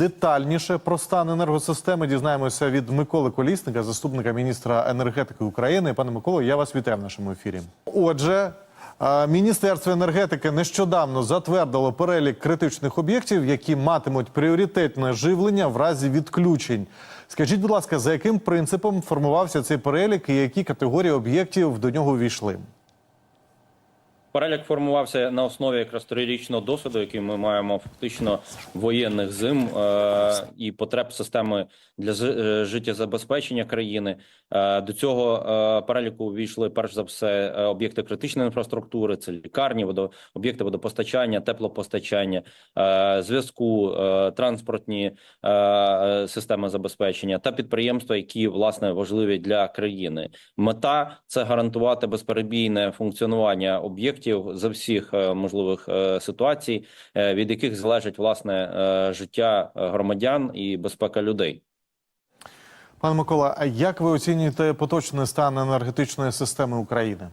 детальніше про стан енергосистеми дізнаємося від Миколи Колісника, заступника міністра енергетики України. Пане Миколо, я вас вітаю в нашому ефірі. Отже, е, Міністерство енергетики нещодавно затвердило перелік критичних об'єктів, які матимуть пріоритетне живлення в разі відключень. Скажіть, будь ласка, за яким принципом формувався цей перелік і які категорії об'єктів до нього увійшли? Перелік формувався на основі якраз трирічного досвіду, який ми маємо фактично воєнних зим е- і потреб системи для ж- е, життєзабезпечення країни. Е, до цього е, переліку увійшли перш за все е, об'єкти критичної інфраструктури, це лікарні, водо, об'єкти водопостачання, теплопостачання, е, зв'язку, е, транспортні е, системи забезпечення та підприємства, які власне важливі для країни. Мета це гарантувати безперебійне функціонування об'єктів за всіх е, можливих е, ситуацій, е, від яких залежить власне життя громадян і безпека людей. Пане Микола, а як ви оцінюєте поточний стан енергетичної системи України?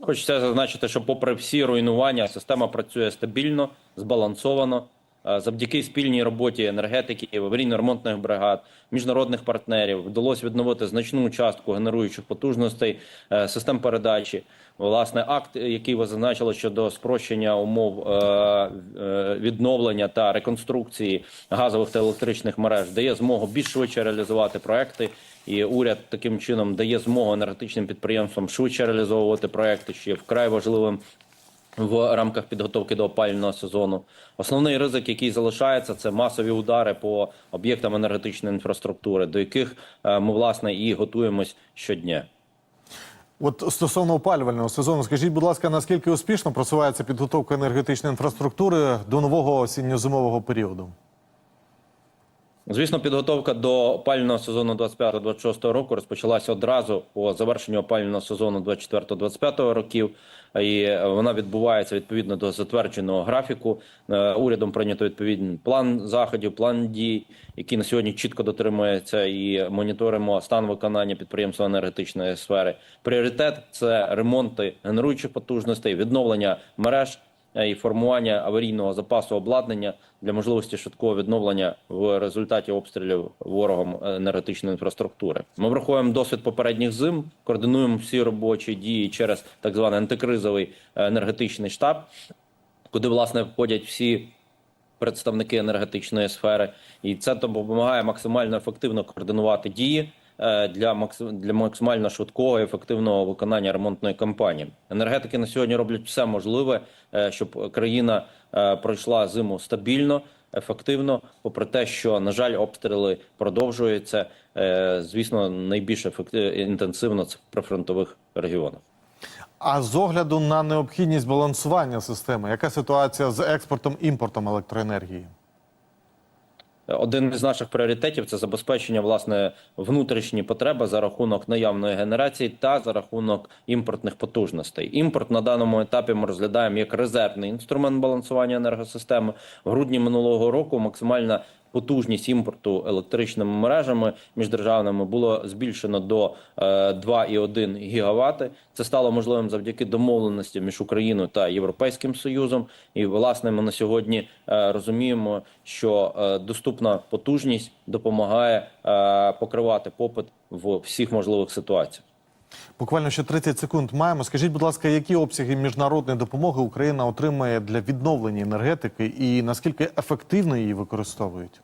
Хочеться зазначити, що, попри всі руйнування, система працює стабільно, збалансовано. Е, Завдяки спільній роботі енергетики, аварійно-ремонтних бригад, міжнародних партнерів вдалося відновити значну частку генеруючих потужностей е, систем передачі. Власне, акт, який ви зазначили щодо спрощення умов е, відновлення та реконструкції газових та електричних мереж, дає змогу більш швидше реалізувати проекти. І уряд таким чином дає змогу енергетичним підприємствам швидше реалізовувати проекти, що є вкрай важливим в рамках підготовки до опалювального сезону. Основний ризик, який залишається, це масові удари по об'єктам енергетичної інфраструктури, до яких е, ми власне і готуємось щодня. От стосовно опалювального сезону, скажіть, будь ласка, наскільки успішно просувається підготовка енергетичної інфраструктури до нового осінньо-зимового періоду? Звісно, підготовка до опалювального сезону 25-26 року розпочалася одразу по завершенню опалювального сезону 24-25 років, і вона відбувається відповідно до затвердженого графіку. Е, Урядом прийнято відповідний план заходів, план дій, який на сьогодні чітко дотримується, і моніторимо стан виконання підприємства енергетичної сфери. Пріоритет це ремонти генеруючих потужностей, відновлення мереж і формування аварійного запасу обладнання для можливості швидкого відновлення в результаті обстрілів ворогом енергетичної інфраструктури. Ми враховуємо досвід попередніх зим, координуємо всі робочі дії через так званий антикризовий е, енергетичний штаб, куди власне входять всі. Представники енергетичної сфери, і це допомагає максимально ефективно координувати дії е, для максим- для максимально швидкого і ефективного виконання ремонтної кампанії. Енергетики на сьогодні роблять все можливе, е, щоб країна е, пройшла зиму стабільно, ефективно, попри те, що на жаль, обстріли продовжуються. Е, Звісно, найбільш ефекти- інтенсивно це в прифронтових регіонах. А з огляду на необхідність балансування системи, яка ситуація з експортом імпортом електроенергії? Один із наших пріоритетів це забезпечення власне внутрішні потреби за рахунок наявної генерації та за рахунок імпортних потужностей. Імпорт на даному етапі ми розглядаємо як резервний інструмент балансування енергосистеми. В грудні минулого року максимальна потужність імпорту електричними мережами міждержавними було збільшено до е, 2,1 гігавати. Це стало можливим завдяки домовленості між Україною та Європейським Союзом. І власне ми на сьогодні е, розуміємо, що е, доступна потужність допомагає е, покривати попит в всіх можливих ситуаціях. Буквально ще 30 секунд маємо. Скажіть, будь ласка, які обсяги міжнародної допомоги Україна отримає для відновлення енергетики і наскільки ефективно її використовують?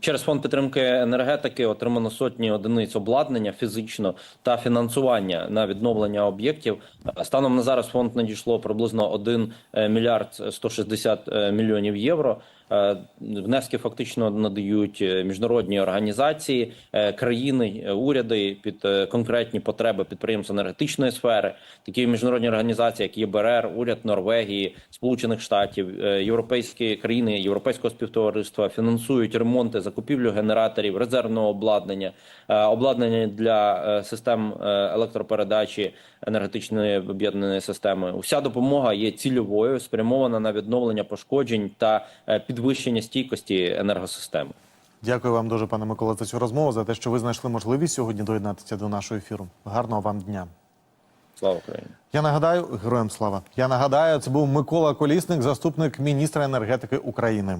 Через фонд підтримки енергетики отримано сотні одиниць обладнання фізично та фінансування на відновлення об'єктів. Станом на зараз фонд надійшло приблизно 1 мільярд 160 мільйонів євро. Е, Внески фактично надають е, міжнародні організації, е, країни, уряди під конкретні потреби підприємств енергетичної сфери. Такі міжнародні організації, як ЄБРР, уряд Норвегії, Сполучених Штатів, європейські країни Європейського співтовариства фінансують ремонти, закупівлю генераторів, резервного обладнання, обладнання для систем електропередачі енергетичної об'єднаної системи. Уся допомога є цільовою, спрямована на відновлення пошкоджень та е, підвищення стійкості енергосистеми. Дякую вам дуже, пане Микола, за цю розмову, за те, що ви знайшли можливість сьогодні доєднатися до нашого ефіру. Гарного вам дня. Слава Україні! Я нагадаю, героям слава. Я нагадаю, це був Микола Колісник, заступник міністра енергетики України.